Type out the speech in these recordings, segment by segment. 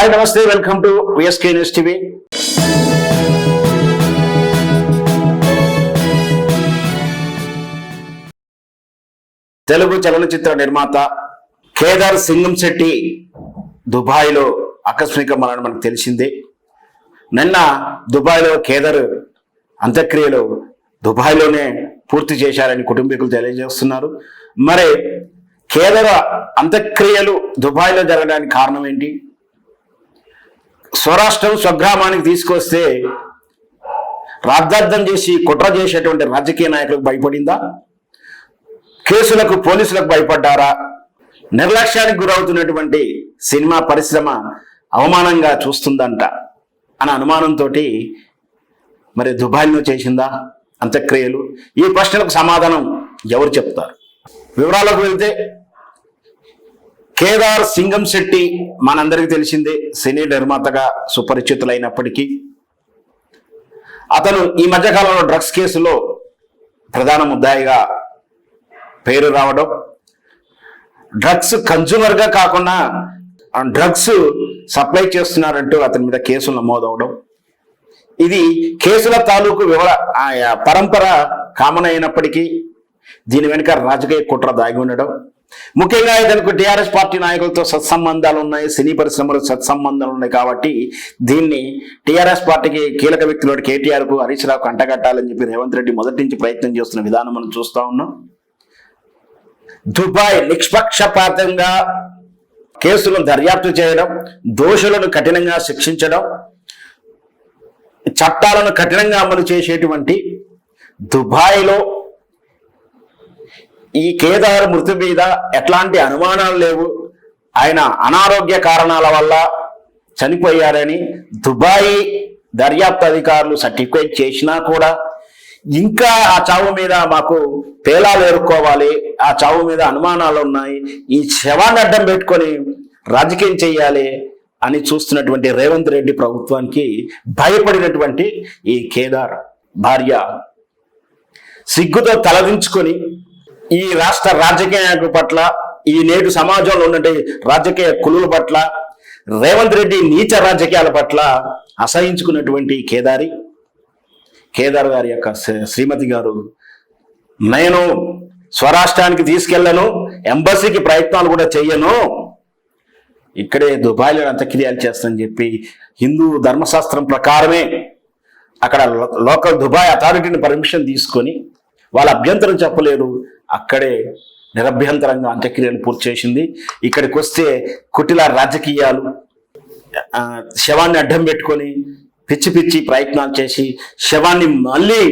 Hi నమస్తే welcome to VSK news TV Telugu చలనచిత్ర నిర్మాత కేదార్ సింగం శెట్టి దుబాయ్లో ఆకస్మిక మరణం మనకు తెలిసింది. నిన్న దుబాయ్లో కేదార్ అంత్యక్రియలు దుబాయ్లోనే పూర్తి చేశారని కుటుంబీకులు తెలియజేస్తున్నారు. మరి కేదార్ అంత్యక్రియలు దుబాయ్లో జరగడానికి కారణం ఏంటి? స్వరాష్ట్రం స్వగ్రామానికి తీసుకొస్తే రాద్ధార్థం చేసి కుట్ర చేసేటువంటి రాజకీయ నాయకులకు భయపడిందా? కేసులకు పోలీసులకు భయపడ్డారా? నిర్లక్ష్యానికి గురవుతున్నటువంటి సినిమా పరిశ్రమ అవమానంగా చూస్తుందంట అన్న అనుమానంతో మరి దుబాయ్లో చేసిందా అంత్యక్రియలు? ఈ ప్రశ్నలకు సమాధానం ఎవరు చెప్తారు? వివరాలకు వెళ్తే కేదార్ సింగం శెట్టి మనందరికీ తెలిసిందే సినీ నిర్మాతగా సుపరిచితులైనప్పటికీ. అతను ఈ మధ్యకాలంలో డ్రగ్స్ కేసులో ప్రధాన ముద్దాయిగా పేరు రావడం డ్రగ్స్ కన్జ్యూమర్గా కాకుండా డ్రగ్స్ సప్లై చేస్తున్నారంటూ అతని మీద కేసులు నమోదవడం. ఇది కేసుల తాలూకు వివర ఆ పరంపర కామన్ అయినప్పటికీ దీని వెనుక రాజకీయ కుట్ర దాగి ఉండడం. ముఖ్యంగా ఇతనికి టిఆర్ఎస్ పార్టీ నాయకులతో సత్సంబంధాలు ఉన్నాయి సినీ పరిశ్రమలో సత్సంబంధాలు ఉన్నాయి కాబట్టి దీన్ని టిఆర్ఎస్ పార్టీకి కీలక వ్యక్తులు కేటీఆర్కు హరీష్ రావుకు అంటగట్టాలని చెప్పి రేవంత్ రెడ్డి మొదటి నుంచి ప్రయత్నం చేస్తున్న విధానం మనం చూస్తా ఉన్నాం. దుబాయ్ నిష్పక్షపాతంగా కేసులను దర్యాప్తు చేయడం దోషులను కఠినంగా శిక్షించడం చట్టాలను కఠినంగా అమలు చేసేటువంటి దుబాయ్లో ఈ కేదార్ మృతి మీద ఎట్లాంటి అనుమానాలు లేవు. ఆయన అనారోగ్య కారణాల వల్ల చనిపోయారని దుబాయ్ దర్యాప్తు అధికారులు సర్టిఫికేట్ చేసినా కూడా ఇంకా ఆ చావు మీద మాకు పేలాలు ఎరుక్కోవాలి ఆ చావు మీద అనుమానాలు ఉన్నాయి. ఈ శవాన్ని అడ్డం పెట్టుకొని రాజకీయం చేయాలి అని చూస్తున్నటువంటి రేవంత్ రెడ్డి ప్రభుత్వానికి భయపడినటువంటి ఈ కేదార్ భార్య సిగ్గుతో తలదించుకొని ఈ రాష్ట్ర రాజకీయ పట్ల ఈ నేడు సమాజంలో ఉన్నటువంటి రాజకీయ కులుల పట్ల రేవంత్ రెడ్డి నీచ రాజకీయాల పట్ల అసహించుకున్నటువంటి కేదారి కేదార్ గారి యొక్క శ్రీమతి గారు నేను స్వరాష్ట్రానికి తీసుకెళ్ళను ఎంబసీకి ప్రయత్నాలు కూడా చెయ్యను. ఇక్కడే దుబాయ్లో అంత్యక్రియాలు చేస్తానని చెప్పి హిందూ ధర్మశాస్త్రం ప్రకారమే అక్కడ లో- లోకల్ దుబాయ్ అథారిటీని పర్మిషన్ తీసుకొని వాళ్ళ అభ్యంతరం చెప్పలేరు. అక్కడే నిరభ్యంతరంగా అంత్యక్రియలు పూర్తి చేసింది. ఇక్కడికి వస్తే కుటిల రాజకీయాలు శవాన్ని అడ్డం పెట్టుకొని పిచ్చి పిచ్చి ప్రయత్నాలు చేసి శవాన్ని మళ్ళీ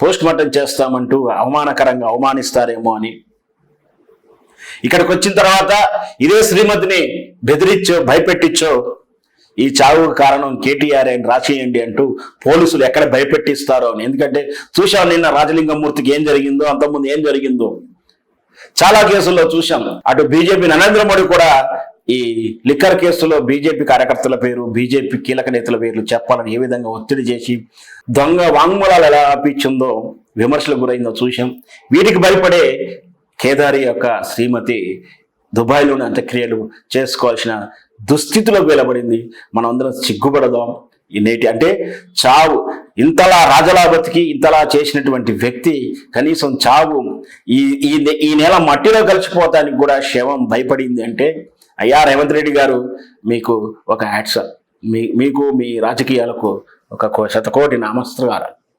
పోస్ట్ మార్టం చేస్తామంటూ అవమానకరంగా అవమానిస్తారేమో అని. ఇక్కడికి వచ్చిన తర్వాత ఇదే శ్రీమతిని బెదిరించో భయపెట్టించో ఈ చావుకు కారణం కేటీఆర్ అని రాసేయండి అంటూ పోలీసులు ఎక్కడ భయపెట్టిస్తారో అని. ఎందుకంటే చూశాం నిన్న రాజలింగమూర్తికి ఏం జరిగిందో అంతకుముందు ఏం జరిగిందో. చాలా కేసుల్లో చూశాం. అటు బీజేపీ నరేంద్ర మోడీ కూడా ఈ లిక్కర్ కేసులో బీజేపీ కార్యకర్తల పేరు బీజేపీ కీలక నేతల పేర్లు చెప్పాలని ఏ విధంగా ఒత్తిడి చేసి దొంగ వాంగ్మూలాలు ఎలా ఆపించిందో విమర్శలకు గురైందో చూశాం. వీటికి భయపడే కేదారి యొక్క శ్రీమతి దుబాయ్లోని అంత్యక్రియలు చేసుకోవాల్సిన దుస్థితిలోకి వెలబడింది. మనం అందరం సిగ్గుపడదాం. ఈ నేటి అంటే చావు. ఇంతలా రాజలా బతికి ఇంతలా చేసినటువంటి వ్యక్తి కనీసం చావు. ఈ ఈ నె- ఈ నెల మట్టిలో కలిసిపోతానికి కూడా శవం భయపడింది అంటే అయ్యా రేవంత్ రెడ్డి గారు మీకు ఒక హ్యాట్స్ మీ మీకు మీ రాజకీయాలకు ఒక కో- శతకోటి నామస్త్రాలు